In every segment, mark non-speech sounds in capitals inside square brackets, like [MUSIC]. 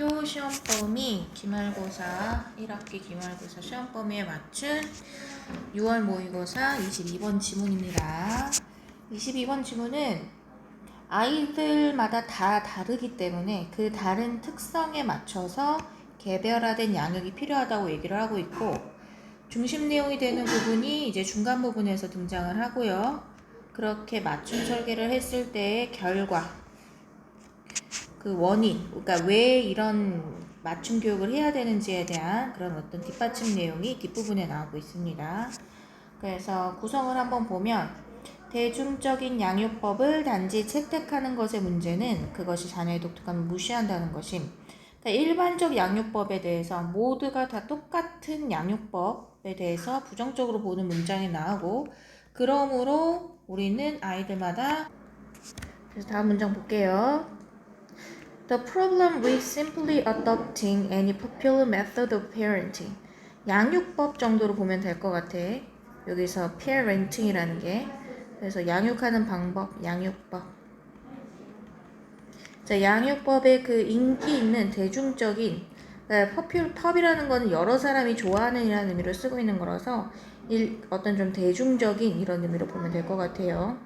학교 시험 범위 기말고사 1학기 기말고사 시험 범위에 맞춘 6월 모의고사 22번 지문입니다. 22번 지문은 아이들마다 다 다르기 때문에 그 다른 특성에 맞춰서 개별화된 양육이 필요하다고 얘기를 하고 있고 중심 내용이 되는 부분이 이제 중간 부분에서 등장을 하고요. 그렇게 맞춤 설계를 했을 때의 결과 그 원인, 그러니까 왜 이런 맞춤 교육을 해야 되는지에 대한 그런 어떤 뒷받침 내용이 뒷부분에 나오고 있습니다. 그래서 구성을 한번 보면 대중적인 양육법을 단지 채택하는 것의 문제는 그것이 자녀의 독특함을 무시한다는 것임. 그러니까 일반적 양육법에 대해서 모두가 다 똑같은 양육법에 대해서 부정적으로 보는 문장이 나오고 그러므로 우리는 아이들마다 그래서 다음 문장 볼게요. The problem with simply adopting any popular method of parenting. 양육법 정도로 보면 될 것 같아. 여기서 parenting이라는 게. 그래서 양육하는 방법, 양육법. 자, 양육법의 그 인기 있는 대중적인 퍼퓰, 펍이라는 거는 여러 사람이 좋아하는 이라는 의미로 쓰고 있는 거라서 일, 어떤 좀 대중적인 이런 의미로 보면 될 것 같아요.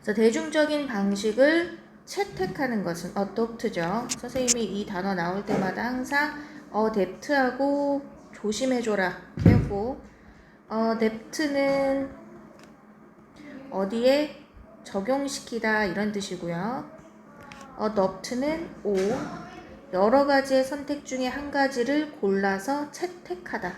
그래서 대중적인 방식을 채택하는 것은 adopt죠. 선생님이 이 단어 나올 때마다 항상 adapt하고 조심해줘라 하고 adapt는 어디에 적용시키다 이런 뜻이고요. adopt는 O 여러 가지의 선택 중에 한 가지를 골라서 채택하다.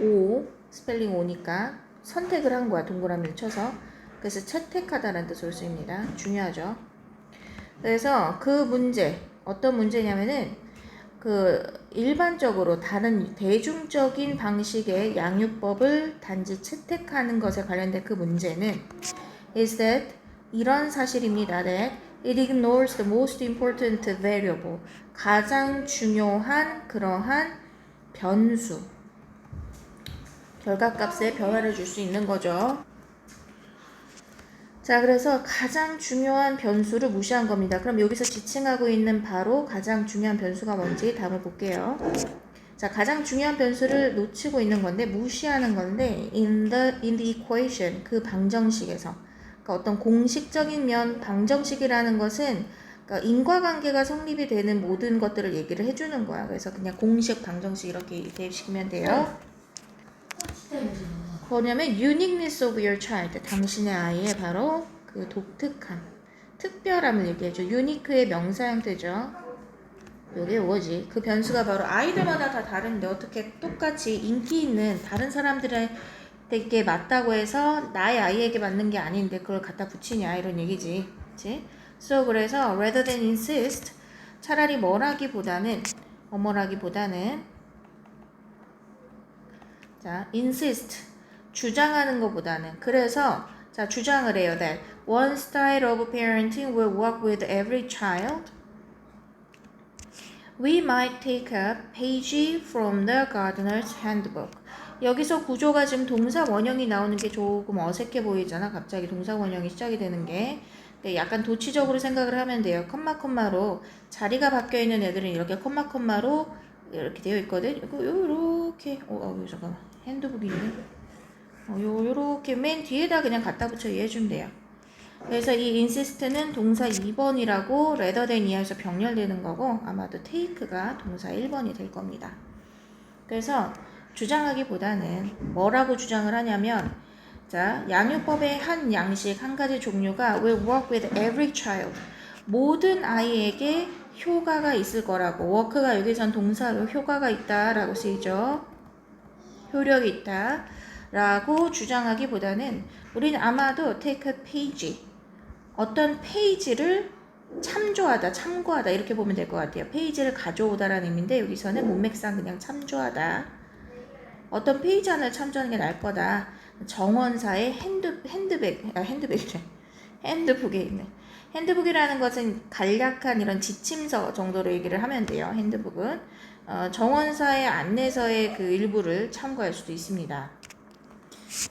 O 스펠링 O니까 선택을 한 거야 동그라미를 쳐서 그래서 채택하다라는 뜻으로 쓰입니다. 중요하죠. 그래서 그 문제 어떤 문제냐면은 그 일반적으로 다른 대중적인 방식의 양육법을 단지 채택하는 것에 관련된 그 문제는 is that 이런 사실입니다. that it ignores the most important variable 가장 중요한 그러한 변수 결과값에 변화를 줄 수 있는 거죠. 자, 그래서 가장 중요한 변수를 무시한 겁니다. 그럼 여기서 지칭하고 있는 바로 가장 중요한 변수가 뭔지 답을 볼게요. 자, 가장 중요한 변수를 놓치고 있는 건데 무시하는 건데 in the in the equation 그 방정식에서 그러니까 어떤 공식적인 면 방정식이라는 것은 그러니까 인과관계가 성립이 되는 모든 것들을 얘기를 해주는 거야. 그래서 그냥 공식 방정식 이렇게 대입시키면 돼요. 뭐냐면 uniqueness of your child 당신의 아이의 바로 그 독특함 특별함을 얘기해줘. unique의 명사 형태죠. 요게 뭐지. 그 변수가 바로 아이들마다 다 다른데 어떻게 똑같이 인기 있는 다른 사람들에게 맞다고 해서 나의 아이에게 맞는 게 아닌데 그걸 갖다 붙이냐 이런 얘기지. 그치? so 그래서 rather than insist 차라리 뭐라기보다는 어머라기보다는 자 insist 주장하는 것보다는 그래서 자 주장을 해요 that one style of parenting will work with every child. We might take a page from the gardener's handbook. 여기서 구조가 지금 동사 원형이 나오는 게 조금 어색해 보이잖아. 갑자기 동사 원형이 시작이 되는 게. 네, 약간 도치적으로 생각을 하면 돼요. 컴마 컴마로 자리가 바뀌어 있는 애들은 이렇게 컴마 컴마로 이렇게 되어 있거든. 이거 요렇게 어, 어 잠깐만 핸드북이 있네. 어, 요, 요렇게 맨 뒤에다 그냥 갖다 붙여 이해해주면 돼요. 그래서 이 insist는 동사 2번이라고 rather than 이하에서 병렬되는 거고 아마도 take가 동사 1번이 될 겁니다. 그래서 주장하기보다는 뭐라고 주장을 하냐면 자 양육법의 한 양식 한 가지 종류가 will work with every child 모든 아이에게 효과가 있을 거라고 work가 여기선 동사로 효과가 있다라고 쓰이죠. 효력이 있다. 라고 주장하기보다는 우리는 아마도 take a page 어떤 페이지를 참조하다, 참고하다 이렇게 보면 될 것 같아요. 페이지를 가져오다라는 의미인데 여기서는 문맥상 그냥 참조하다. 어떤 페이지 하나를 참조하는 게 나을 거다. 정원사의 핸드 핸드백 아 핸드백이래 핸드북에 있는 핸드북이라는 것은 간략한 이런 지침서 정도로 얘기를 하면 돼요. 핸드북은 어, 정원사의 안내서의 그 일부를 참고할 수도 있습니다.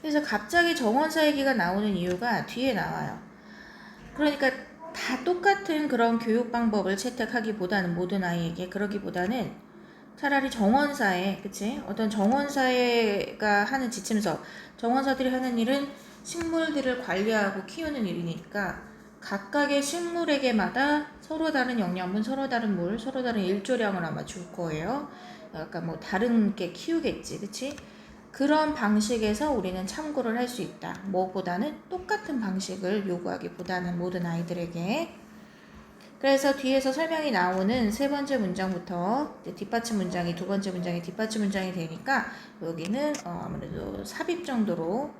그래서 갑자기 정원사 얘기가 나오는 이유가 뒤에 나와요. 그러니까 다 똑같은 그런 교육 방법을 채택하기보다는 모든 아이에게 그러기보다는 차라리 정원사에 그치 어떤 정원사가 하는 지침서 정원사들이 하는 일은 식물들을 관리하고 키우는 일이니까 각각의 식물에게마다 서로 다른 영양분, 서로 다른 물, 서로 다른 일조량을 아마 줄 거예요. 약간 뭐 다른 게 키우겠지, 그치? 그런 방식에서 우리는 참고를 할 수 있다. 뭐보다는 똑같은 방식을 요구하기보다는 모든 아이들에게. 그래서 뒤에서 설명이 나오는 세 번째 문장부터 뒷받침 문장이 두 번째 문장이 뒷받침 문장이 되니까 여기는 어, 아무래도 삽입 정도로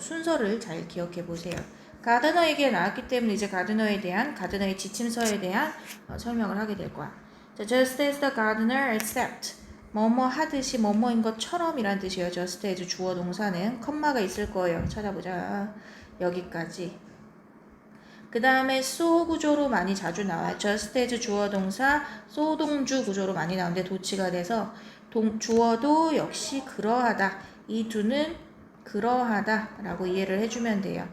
순서를 잘 기억해 보세요. 가드너에게 나왔기 때문에 이제 가드너에 대한 가드너의 지침서에 대한 어, 설명을 하게 될 거야. 자, just as the gardener except 뭐뭐 하듯이 뭐뭐인 것처럼 이란 뜻이에요. just as 주어 동사는 컴마가 있을 거예요. 찾아보자. 여기까지. 그 다음에 so 구조로 많이 자주 나와요. just as 주어 동사 so 동주 구조로 많이 나오는데 도치가 돼서 동, 주어도 역시 그러하다. 이 두는 그러하다 라고 이해를 해주면 돼요.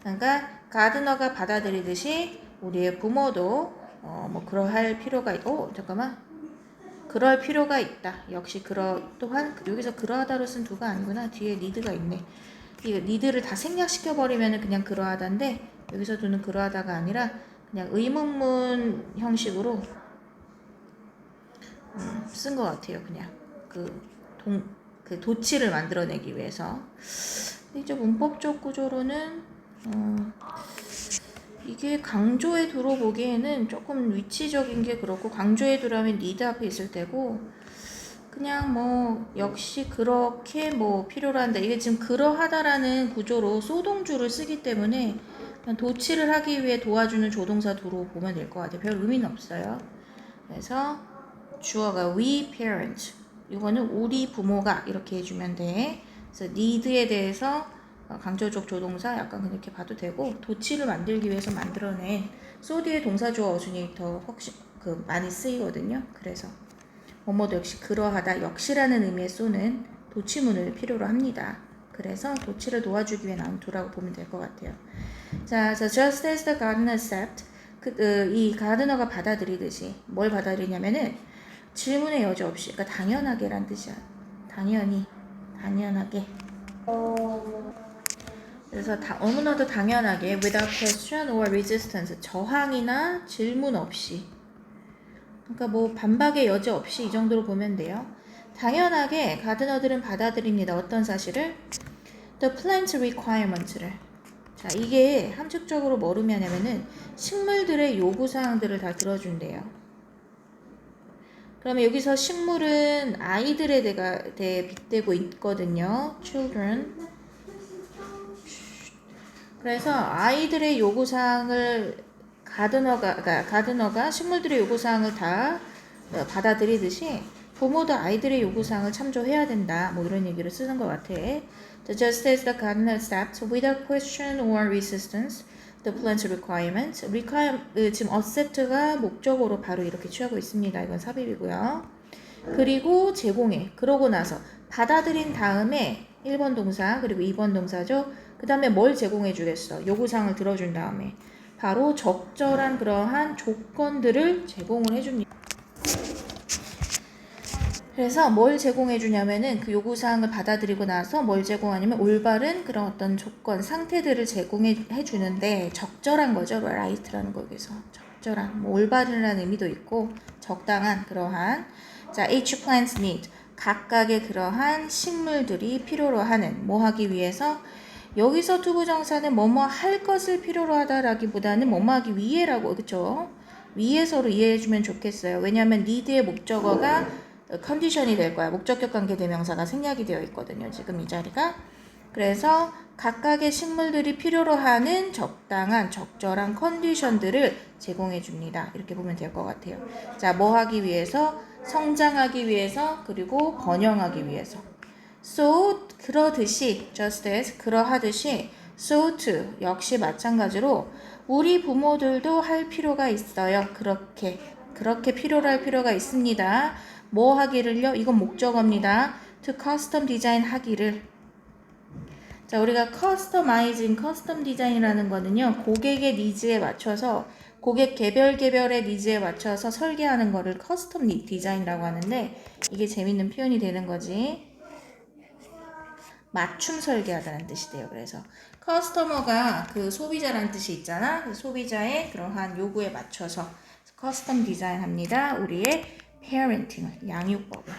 그러니까 가드너가 받아들이듯이 우리의 부모도 어, 뭐 그러할 필요가 있고 잠깐만 그럴 필요가 있다. 역시 그러 또한 여기서 그러하다로 쓴 두가 아니구나. 뒤에 니드가 있네. 이 니드를 다 생략시켜 버리면은 그냥 그러하다인데 여기서 두는 그러하다가 아니라 그냥 의문문 형식으로 음, 쓴것 같아요. 그냥 그 동, 그 도치를 만들어내기 위해서. 근데 이제 문법적 구조로는 어, 이게 강조에 들어보기에는 조금 위치적인 게 그렇고 강조에 들어가면 니드 앞에 있을 때고 그냥 뭐 역시 그렇게 뭐 필요로 한다. 이게 지금 그러하다라는 구조로 소동주를 쓰기 때문에 그냥 도치를 하기 위해 도와주는 조동사 도로 보면 될 것 같아요. 별 의미는 없어요. 그래서 주어가 we parent 이거는 우리 부모가 이렇게 해주면 돼. 그래서 need에 대해서 어, 강조적 조동사 약간 그렇게 봐도 되고 도치를 만들기 위해서 만들어낸 소디의 동사주어 어순이 더 혹시 그 많이 쓰이거든요. 그래서 뭐뭐도 역시 그러하다 역시라는 의미의 쏘는 도치문을 필요로 합니다. 그래서 도치를 도와주기 위해 나온 두라고 보면 될 것 같아요. 자, 자, just as the gardener accept 그, 어, 이 가드너가 받아들이듯이 뭘 받아들이냐면은 질문의 여지 없이 그러니까 당연하게란 뜻이야. 당연히 당연하게 그래서 다, 너무나도 당연하게 without question or resistance 저항이나 질문 없이 그러니까 뭐 반박의 여지 없이 이 정도로 보면 돼요. 당연하게 가드너들은 받아들입니다. 어떤 사실을 the plant requirement를 자 이게 함축적으로 뭘 의미하냐면은 식물들의 요구 사항들을 다 들어준대요. 그러면 여기서 식물은 아이들에 대가 대해 빗대고 있거든요. children 그래서 아이들의 요구 사항을 가드너가 그러니까 가드너가 식물들의 요구 사항을 다 어, 받아들이듯이 부모도 아이들의 요구 사항을 참조해야 된다. 뭐 이런 얘기를 쓰는 것 같아. So just as the gardener accepts without question or resistance the plant's requirements, require 그 지금 accept가 목적어로 바로 이렇게 취하고 있습니다. 이건 삽입이고요. 그리고 제공해. 그러고 나서 받아들인 다음에 1번 동사 그리고 2번 동사죠. 그 다음에 뭘 제공해 주겠어? 요구사항을 들어준 다음에 바로 적절한 그러한 조건들을 제공을 해줍니다. 그래서 뭘 제공해 주냐면은 그 요구사항을 받아들이고 나서 뭘 제공하냐면 올바른 그런 어떤 조건, 상태들을 제공해 주는데 적절한 거죠. right라는 거기서 적절한, 뭐 올바른이라는 의미도 있고 적당한 그러한 자, each plant's need 각각의 그러한 식물들이 필요로 하는 뭐 하기 위해서 여기서 투부정사는 뭐뭐 할 것을 필요로 하다라기보다는 뭐뭐 하기 위해라고 그쵸? 위해서로 이해해주면 좋겠어요. 왜냐하면 need의 목적어가 컨디션이 될 거야. 목적격 관계 대명사가 생략이 되어 있거든요. 지금 이 자리가. 그래서 각각의 식물들이 필요로 하는 적당한 적절한 컨디션들을 제공해 줍니다. 이렇게 보면 될 것 같아요. 자, 뭐 하기 위해서? 성장하기 위해서, 그리고 번영하기 위해서. So, 그러듯이, just as, 그러하듯이, so too, 역시 마찬가지로 우리 부모들도 할 필요가 있어요. 그렇게, 그렇게 필요로 할 필요가 있습니다. 뭐 하기를요? 이건 목적어입니다. to custom design 하기를. 자, 우리가 커스터마이징, 커스텀 디자인이라는 거는요, 고객의 니즈에 맞춰서, 고객 개별 개별의 니즈에 맞춰서 설계하는 거를 커스텀 니- 디자인이라고 하는데, 이게 재밌는 표현이 되는 거지. 맞춤 설계하다는 뜻이 돼요. 그래서 커스터머가 그 소비자라는 뜻이 있잖아. 그 소비자의 그러한 요구에 맞춰서 커스텀 디자인합니다. 우리의 parenting을 양육법을.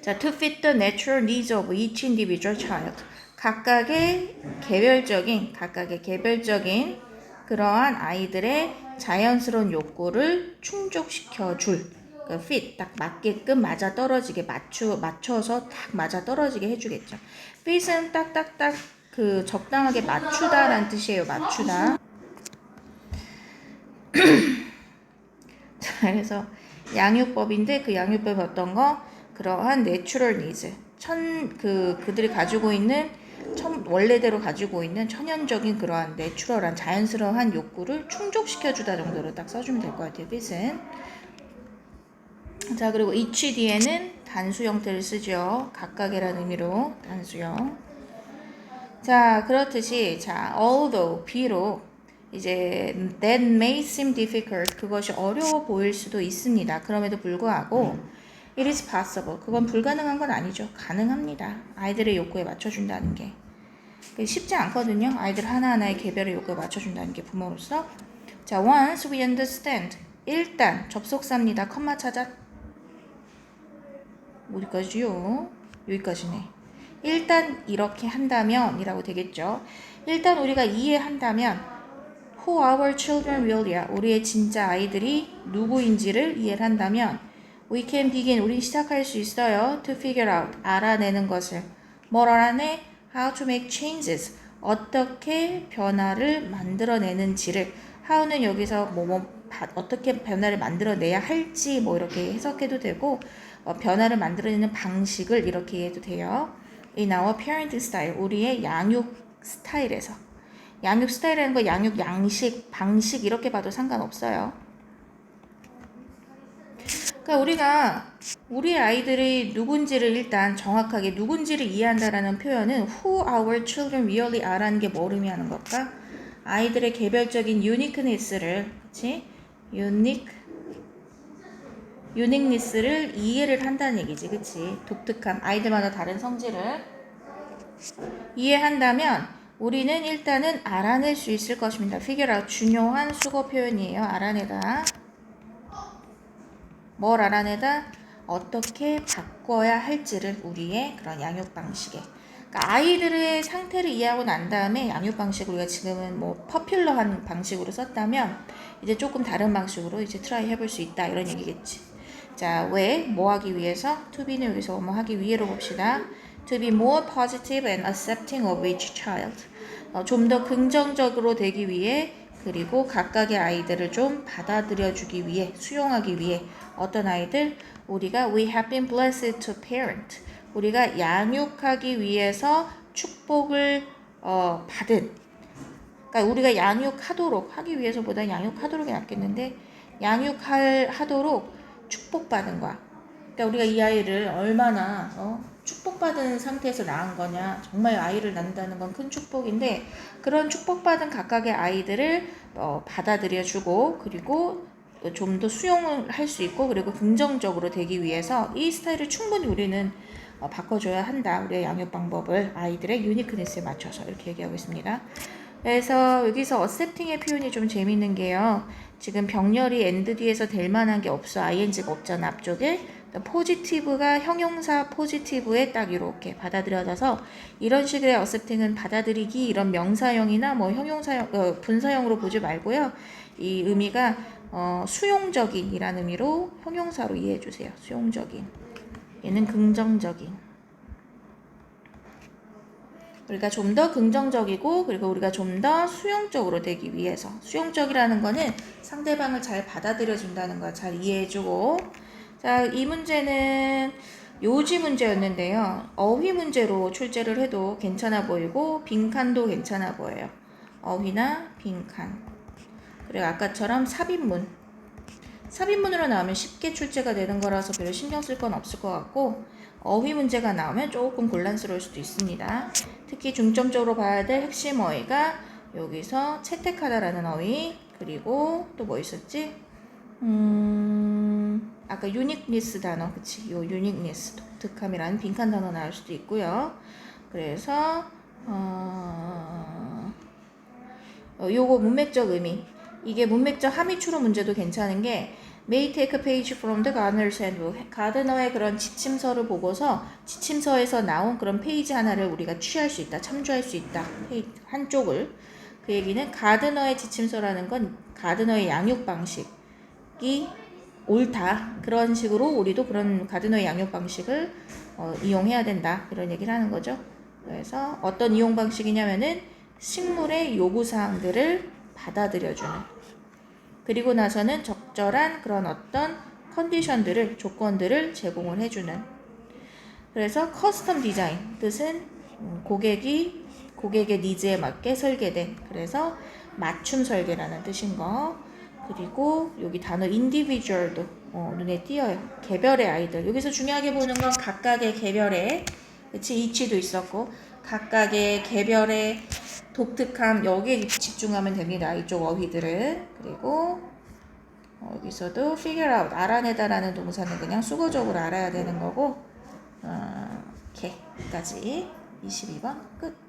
자, to fit the natural needs of each individual child. 각각의 개별적인 각각의 개별적인 그러한 아이들의 자연스러운 욕구를 충족시켜 줄. 그 fit 딱 맞게끔 맞아 떨어지게 맞추 맞춰서 딱 맞아 떨어지게 해주겠죠. fit은 딱딱딱 그 적당하게 맞추다라는 뜻이에요. 맞추다. [CLEARS THROAT] 자, 그래서 양육법인데 그 양육법이 어떤 거? 그러한 내추럴 니즈. 천 그 그들이 가지고 있는 천, 원래대로 가지고 있는 천연적인 그러한 내추럴한 자연스러운 욕구를 충족시켜 주다 정도로 딱 써주면 될 것 같아요. fit은. 자, 그리고 each 뒤에는 단수 형태를 쓰죠. 각각이라는 의미로 단수형. 자, 그렇듯이 자, although 비록 이제 that may seem difficult 그것이 어려워 보일 수도 있습니다. 그럼에도 불구하고 it is possible 그건 불가능한 건 아니죠. 가능합니다. 아이들의 욕구에 맞춰준다는 게 쉽지 않거든요. 아이들 하나하나의 개별의 욕구에 맞춰준다는 게 부모로서 자, once we understand 일단 접속사입니다. 컴마 찾아 어디까지요? 여기까지네. 일단 이렇게 한다면 이라고 되겠죠. 일단 우리가 이해한다면 who our children really야. 우리의 진짜 아이들이 누구인지를 이해를 한다면 we can begin. 우리 시작할 수 있어요. to figure out. 알아내는 것을. 뭘 알아내? how to make changes. 어떻게 변화를 만들어내는지를 how는 여기서 뭐, 뭐 바- 어떻게 변화를 만들어내야 할지 뭐 이렇게 해석해도 되고 어, 변화를 만들어내는 방식을 이렇게 해도 돼요. In our parenting style, 우리의 양육 스타일에서 양육 스타일이라는 거 양육 양식, 방식 이렇게 봐도 상관없어요. 그러니까 우리가 우리 아이들이 누군지를 일단 정확하게 누군지를 이해한다라는 표현은 who our children really are라는 게 뭐 의미하는 걸까? 아이들의 개별적인 유니크니스를 그렇지? 유닉 유닉니스를 이해를 한다는 얘기지, 그치? 독특함, 아이들마다 다른 성질을 이해한다면 우리는 일단은 알아낼 수 있을 것입니다. figure out 중요한 수거 표현이에요. 알아내다. 뭘 알아내다? 어떻게 바꿔야 할지를 우리의 그런 양육 방식에. 그러니까 아이들의 상태를 이해하고 난 다음에 양육 방식을 우리가 지금은 뭐 퍼퓰러한 방식으로 썼다면 이제 조금 다른 방식으로 이제 트라이 해볼 수 있다 이런 얘기겠지. 자, 왜? 뭐 하기 위해서? to be는 여기서 뭐 하기 위해로 봅시다. to be more positive and accepting of each child. 어, 좀 더 긍정적으로 되기 위해 그리고 각각의 아이들을 좀 받아들여주기 위해 수용하기 위해 어떤 아이들 우리가 we have been blessed to parent 우리가 양육하기 위해서 축복을 어, 받은 그러니까 우리가 양육하도록 하기 위해서보다 양육하도록이 낫겠는데 양육할 하도록 축복받은 거야. 그러니까 우리가 이 아이를 얼마나 어, 축복받은 상태에서 낳은 거냐. 정말 아이를 낳는다는 건 큰 축복인데 그런 축복받은 각각의 아이들을 어, 받아들여주고 그리고 좀 더 수용을 할 수 있고 그리고 긍정적으로 되기 위해서 이 스타일을 충분히 우리는 어, 바꿔줘야 한다. 우리의 양육 방법을 아이들의 유니크니스에 맞춰서 이렇게 얘기하고 있습니다. 그래서 여기서 accepting의 표현이 좀 재밌는 게요. 지금 병렬이 end 뒤에서 될 만한 게 없어. ing가 없잖아, 앞쪽에. 포지티브가 형용사 포지티브에 딱 이렇게 받아들여져서 이런 식의 accepting은 받아들이기 이런 명사형이나 뭐 형용사형, 어, 분사형으로 보지 말고요. 이 의미가 어, 수용적인이라는 의미로 형용사로 이해해 주세요. 수용적인. 얘는 긍정적인. 우리가 좀 더 긍정적이고 그리고 우리가 좀 더 수용적으로 되기 위해서 수용적이라는 거는 상대방을 잘 받아들여 준다는 걸잘 이해해 주고 자, 이 문제는 요지 문제였는데요. 어휘 문제로 출제를 해도 괜찮아 보이고 빈칸도 괜찮아 보여요. 어휘나 빈칸. 그리고 아까처럼 삽입문. 삽입문으로 나오면 쉽게 출제가 되는 거라서 별로 신경 쓸 건 없을 것 같고 어휘 문제가 나오면 조금 곤란스러울 수도 있습니다. 특히 중점적으로 봐야 될 핵심 어휘가 여기서 채택하다라는 어휘 그리고 또 뭐 있었지? 음, 아까 유닉니스 단어, 그치? 요 유닉니스, 독특함이라는 빈칸 단어 나올 수도 있고요. 그래서 어, 어, 요거 문맥적 의미. 이게 문맥적 함의 추로 문제도 괜찮은 게 may take a page from the gardener's handbook. 가드너의 그런 지침서를 보고서 지침서에서 나온 그런 페이지 하나를 우리가 취할 수 있다, 참조할 수 있다. 한쪽을. 그 얘기는 가드너의 지침서라는 건 가드너의 양육 방식이 옳다. 그런 식으로 우리도 그런 가드너의 양육 방식을 어, 이용해야 된다. 그런 얘기를 하는 거죠. 그래서 어떤 이용 방식이냐면은 식물의 요구 사항들을 받아들여주는. 그리고 나서는 적 절한 그런 어떤 컨디션들을 조건들을 제공을 해주는. 그래서 커스텀 디자인 뜻은 음, 고객이 고객의 니즈에 맞게 설계된 그래서 맞춤 설계라는 뜻인 거. 그리고 여기 단어 individual도 어, 눈에 띄어요. 개별의 아이들. 여기서 중요하게 보는 건 각각의 개별의 그치 이치도 있었고 각각의 개별의 독특함 여기에 집중하면 됩니다. 이쪽 어휘들은 그리고 어, 여기서도 figure out 알아내다라는 동사는 그냥 수거적으로 알아야 되는 거고 어, 이렇게 여기까지 22번 끝.